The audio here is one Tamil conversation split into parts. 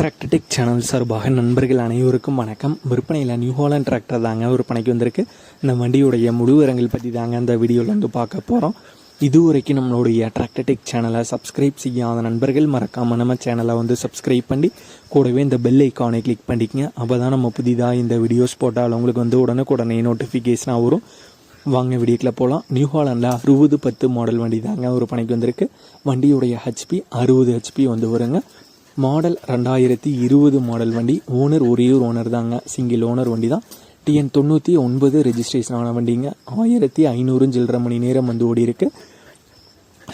டிராக்டர்டெக் சேனல் சார்பாக நண்பர்கள் அனைவருக்கும் வணக்கம். விற்பனையில் நியூ ஹாலண்ட் டிராக்டர் தாங்க விற்பனைக்கு வந்திருக்கு. இந்த வண்டியுடைய முழுவரங்கள் பற்றி தாங்க அந்த வீடியோவில் வந்து பார்க்க போகிறோம் இது வரைக்கும் நம்மளுடைய டிராக்டர்டெக் சேனலை சப்ஸ்கிரைப் செய்யாத நண்பர்கள் மறக்காமல் நம்ம சேனலை வந்து சப்ஸ்கிரைப் பண்ணி கூடவே இந்த பெல் ஐக்கானை கிளிக் பண்ணிக்கங்க. அப்போ தான் நம்ம புதிதாக இந்த வீடியோஸ் போட்டால் உங்களுக்கு வந்து உடனுக்குடனே நோட்டிஃபிகேஷனாக வரும். வாங்க வீடியோக்கில் போகலாம் நியூ ஹாலண்டில் அறுபது பத்து மாடல் வண்டி தாங்க ஒரு பணிக்கு வந்திருக்கு. வண்டியுடைய ஹெச்பி அறுபது ஹெச்பி வந்து வருங்க. மாடல் ரெண்டாயிரத்தி இருபது மாடல் வண்டி. ஓனர் ஒரே ஒரு ஓனர் தாங்க. சிங்கிள் ஓனர் வண்டி தான். டிஎன் தொண்ணூற்றி ஒன்பது ரெஜிஸ்ட்ரேஷன் ஆன வண்டிங்க. ஆயிரத்தி ஐநூறு சில்லரை மணி நேரம் வந்து ஓடி இருக்கு.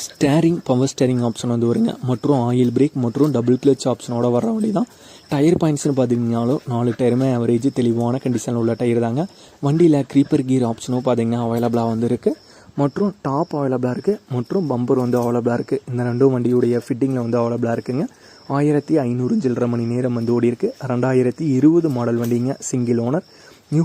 ஸ்டேரிங் பவர் ஸ்டேரிங் ஆப்ஷன் வந்து வருங்க. மற்றும் ஆயில் பிரேக் மற்றும் டபுள் கிளச் ஆப்ஷனோட வர வண்டி தான். டயர் பாயிண்ட்ஸ்னு பார்த்தீங்கன்னாலும் நாலு டயருமே ஆவரேஜ் தெளிவான கண்டிஷனில் உள்ள டயர் தாங்க. வண்டியில் க்ரீப்பர் கீர் ஆப்ஷனும் பார்த்தீங்கன்னா அவைலபிளாக வந்துருக்கு மற்றும் டாப் அவைலபிளாக இருக்குது மற்றும் பம்பர் வந்து அவைலபிளாக இருக்குது இந்த ரெண்டும் வண்டியுடைய ஃபிட்டிங்கில் வந்து அவைலபிளாக இருக்குங்க. ஆயிரத்தி ஐநூறு சில்லரை மணி நேரம் வந்து ஓடிருக்கு ரெண்டாயிரத்தி இருபது மாடல் வண்டிங்க சிங்கிள் ஓனர் நியூ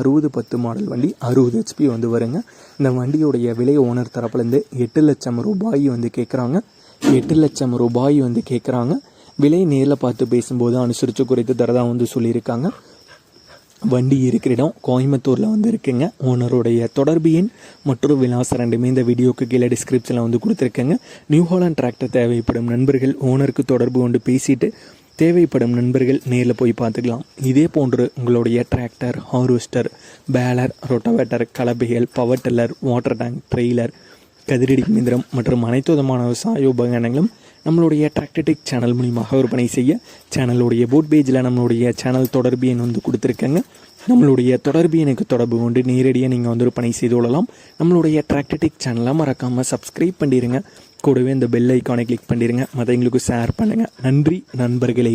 அறுபது பத்து மாடல் வண்டி அறுபது ஹெச்பி வந்து வருங்க. இந்த வண்டியுடைய விலை ஓனர் தரப்புலேருந்து எட்டு லட்சம் ரூபாய் வந்து கேட்குறாங்க எட்டு லட்சம் ரூபாய் வந்து கேட்குறாங்க விலை நேரில் பார்த்து பேசும்போது அனுசரித்து குறைத்து தரதான் வந்து சொல்லியிருக்காங்க. வண்டி இருக்கிற இடம் கோயம்புத்தூரில் வந்து இருக்குங்க. ஓனருடைய தொடர்பு எண் மற்றும் விலாசம் ரெண்டுமே இந்த வீடியோக்கு கீழே டிஸ்கிரிப்ஷனில் வந்து கொடுத்துருக்கேங்க. நியூ ஹாலண்ட் டிராக்டர் தேவைப்படும் நண்பர்கள் ஓனருக்கு தொடர்பு கொண்டு பேசிட்டு தேவைப்படும் நண்பர்கள் நேரில் போய் பார்த்துக்கலாம். இதே போன்று உங்களுடைய tractor harvester baler rotavator கலபைகள் power tiller water tank trailer கதிரடி மிந்திரம் மற்றும் அனைத்து விதமான விவசாய உபகரணங்களும் நம்மளுடைய டிராக்டடிக் சேனல் மூலியமாக விற்பனை செய்ய சேனலுடைய போட் பேஜில் நம்மளுடைய சேனல் தொடர்பு எண் வந்து கொடுத்துருக்கேங்க. நம்மளுடைய தொடர்பு எனக்கு தொடர்பு கொண்டு நேரடியாக நீங்கள் வந்து விற்பனை செய்து கொள்ளலாம். நம்மளுடைய டிராக்டடிக் சேனலை மறக்காமல் சப்ஸ்கிரைப் பண்ணிடுங்க கூடவே இந்த பெல் ஐக்கானை கிளிக் பண்ணிடுங்க மற்றவங்களுக்கு ஷேர் பண்ணுங்கள் நன்றி நண்பர்களே.